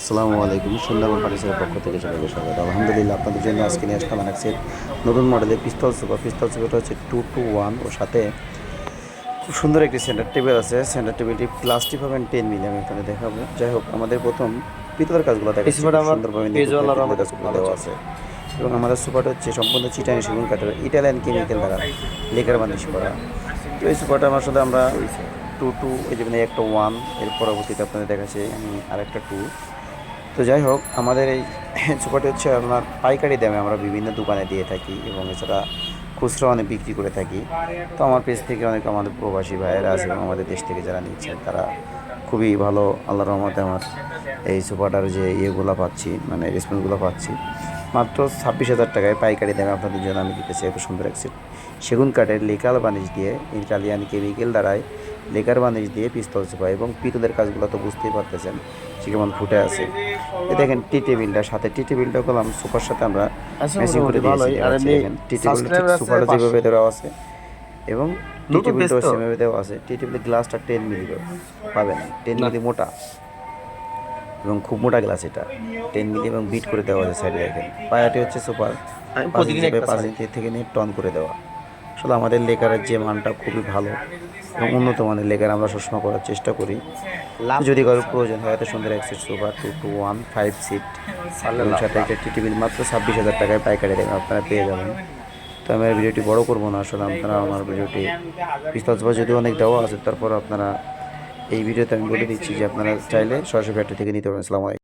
আসসালামু আলাইকুম। সুন্দরবন ফার্নিচারের পক্ষ থেকে সবাইকে স্বাগত। আলহামদুলিল্লাহ আপনাদের জন্য আজকে নিয়ে আসলাম অ্যাক্সের নতুন মডেলের পিস্তল সুপার পিস্তল সোফাটা হচ্ছে টু টু ওয়ান ওর সাথে খুব সুন্দর একটি সেন্টার টেবিল আছে। সেন্টার টেবিলটি প্লাস্টিক পাবেন টেন মিলি আমি এখানে দেখাবো। যাই হোক আমাদের প্রথম পিতলের কাজগুলো দেখা সুন্দরভাবে কাজগুলো দেওয়া আছে। এবং আমাদের সোফাটা হচ্ছে সম্পূর্ণ চিটাং সেগুন কাঠের ইটালিয়ান কেমিক্যাল দ্বারা লেকার বানিশ করা। তো এই সুপারটা আমার সাথে আমরা টু টু এই যে মানে একটা ওয়ানের পরবর্তীতে আপনাদের দেখাচ্ছে। আমি আরেকটা টু তো যাই হোক, আমাদের এই সোফাটি হচ্ছে আপনার পাইকারি দামে আমরা বিভিন্ন দোকানে দিয়ে থাকি এবং এছাড়া খুচরা অনেক বিক্রি করে থাকি। তো আমার পেজ থেকে অনেক আমাদের প্রবাসী ভাইয়েরা আছে এবং আমাদের দেশ থেকে যারা নিচ্ছেন, তারা খুবই ভালো আল্লাহ রহমতে আমার এই সোফাটার যে ইয়েগুলো পাচ্ছি মানে রেসপন্সগুলো পাচ্ছি। মাত্র ছাব্বিশ হাজার টাকায় পাইকারি দামে আপনাদের জন্য আমি দিতেছি এত সুন্দর এক সেট সেগুন কাঠের লেকাল বানিশ দিয়ে ইটালিয়ান কেমিক্যাল দ্বারাই লেকার বানিশ দিয়ে পিস্তল সোফা এবং পিতলের কাজগুলো তো বুঝতেই পারতেছেন সে কেমন ফুটে আছে। দেখেন টি টেবিলটা সাথে টি টেবিলটা করলাম সোফার সাথে আমরা আচ্ছা, ম্যাচিং করে দিয়েছি। আর দেখেন, টি টেবিলটা ঠিক। যেভাবে দেওয়া আছে। এবং টি টেবিলটাও? সেভাবে দেওয়া আছে। টি টেবিলের গ্লাসটা টেন মিলি পাবেন। টেন। মিলি মোটা। এবং খুব মোটা গ্লাস এটা। টেন মিলি এবং বিট করে দেওয়া আছে সাইডে দেখেন। পায়াটি হচ্ছে সুপার। পাঁচ ইঞ্চি থেকে নিয়ে টন করে দেওয়া। আসলে আমাদের লেকারের যে মানটা খুবই ভালো এবং উন্নত মানের লেখার আমরা সবসময় করার চেষ্টা করি। লাভ যদি কারও প্রয়োজন হয় এত সুন্দর এক seat sofa two two one five seat সাথে একটা টি টেবিল মাত্র ছাব্বিশ হাজার টাকায় পাইকারি দেবেন আপনারা পেয়ে যাবেন। তো আমি আর ভিডিওটি বড় করব না আসলে আপনারা আমার ভিডিওটি সোফা যদি অনেক দেওয়া আছে তারপর আপনারা এই ভিডিওতে আমি বলে দিচ্ছি যে আপনারা চাইলে সরাসরি ফ্যাক্টরি থেকে নিতে পারেন। আলাইকুম।